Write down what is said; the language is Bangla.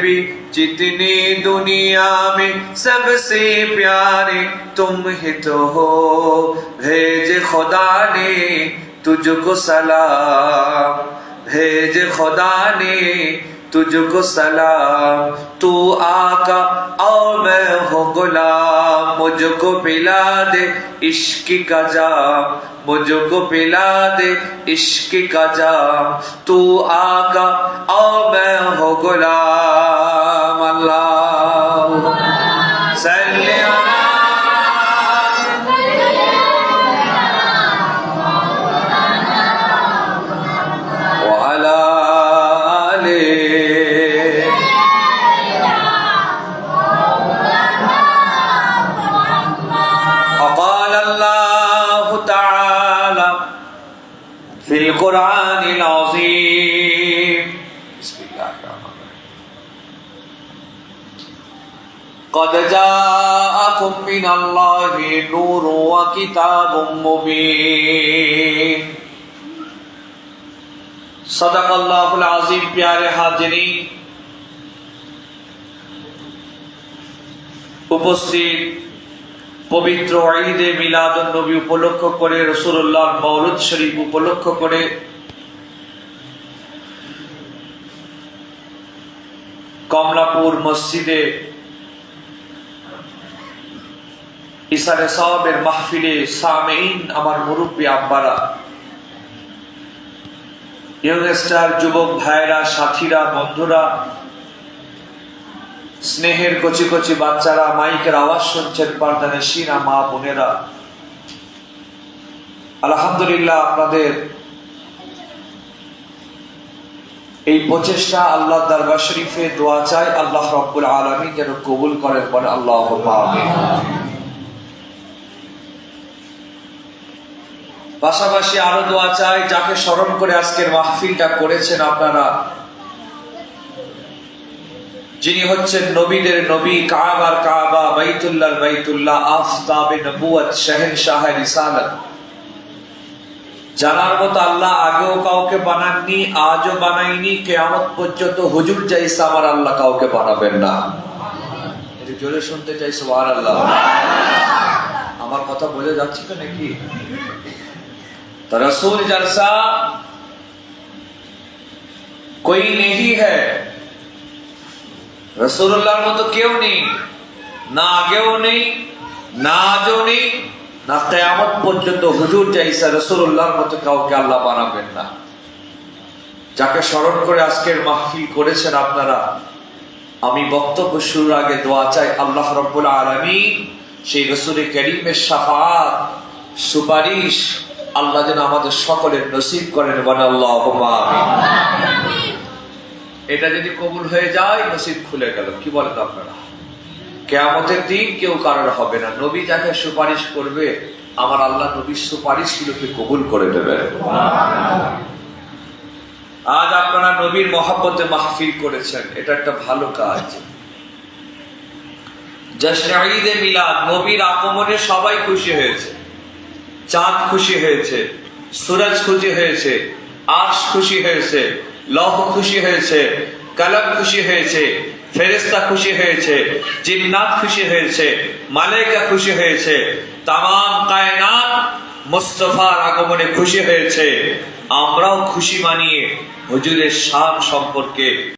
بھی جتنی دنیا میں سب سے پیارے تم ہی تو ہو۔ بھیج خدا نے تجھ کو سلام۔ بھیج خدا نے تجھ کو سلام، تو آقا او میں ہو غلام مجھ کو پلا دے عشق کا جام مجھ کو پلا دے عشق کا جام، تو آقا او میں ہو غلام، اللہ۔ صلی فی القرآن العظیم۔ بسم اللہ الرحمن الرحیم۔ قد جاءکم من اللہ نور و کتاب مبین۔ صدق اللہ العظیم، پیارے حاضرین۔ اپستیت পবিত্র ঈদে মিলাদুন নবী উপলক্ষ করে রসুল্লাহ মৌলুদ শরীফ উপলক্ষ করে। কমলাপুর মসজিদে ইসারে সাহাবের মাহফিলে সামেইন আমার মুরব্বী আব্বারা, ইয়ংস্টার, যুবক ভাইরা সাথীরা, বন্ধুরা স্নেহের কচি কচি বাচ্চারা, মাইকের আওয়াজ শুনছেন পারদানে সিনা মা বোনেরা। আলহামদুলিল্লাহ আপনাদের এই প্রচেষ্টা আল্লাহ দরবার শরীফে দোয়া চাই, আল্লাহ রব্বুল আলমী যেন কবুল করেন বলে আল্লাহ পাশাপাশি আরও দোয়া চাই, যাকে স্মরণ করে আজকের মাহফিলটা করেছেন আপনারা যিনি হচ্ছেন নবীদের নবী কাবার কাবা বাইতুল্লাহ বাইতুল্লাহ আফতাবে নবুয়াত শাহেন শাহের ইসালত জানার মতো আল্লাহ আগেও কাউকে বানাননি, আজও বানাইনি, কেয়ামত পর্যন্ত হুজুর চাইছে আমার আল্লাহ কাউকে বানাবেন না। এটা জোরে শুনতে চাই সোহার আল্লাহ আমার কথা বোঝা যাচ্ছে তো নাকি? তো রসুল জলসা কোই নেই হ্যাঁ রসুল্লাহর মতো কেউ নেই। না আগেও নেই, না আজও নেই, না কেয়ামত পর্যন্ত হুজুর চাইসা রসুল্লাহর মতো কাউকে আল্লাহ বানাবেন না। যাকে স্মরণ করে আজকের মাহফিল করেছেন আপনারা, আমি বক্তব্য শুরুর আগে দোয়া চাই আল্লাহ রব্বুল আলমী সেই রসুলের করিমের সাফাত সুপারিশ আল্লাহ যেন আমাদের সকলের নসিব করেন। বলে আল্লাহ এটা যদি কবুল হয়ে যায় নসিব খুলে গেল। কি বলেন আপনারা? কেয়ামতের দিন কেউ কারোর হবে না। নবী যাকে সুপারিশ করবে, আমার আল্লাহ নবীর সুপারিশ গুলোকে কবুল করে দেবে। আজ আপনারা নবীর মহাব্বতে মাহফিল করেছেন। এটা একটা ভালো কাজ। জশ্নে মিলাদ, নবীর আগমনে সবাই খুশি হয়েছে। চাঁদ খুশি হয়েছে, সুরজ খুশি হয়েছে আশ খুশি হয়েছে। লহ খুশি হয়েছে কলম খুশি হয়েছে ফেরেস্তা খুশি হয়েছে, জিন্নাত খুশি হয়েছে মালেকা খুশি হয়েছে তাম কায়নাত মুস্তফার আগমনে খুশি হয়েছে। আমরাও খুশি মানিয়ে হুজুরের শান সম্পর্কে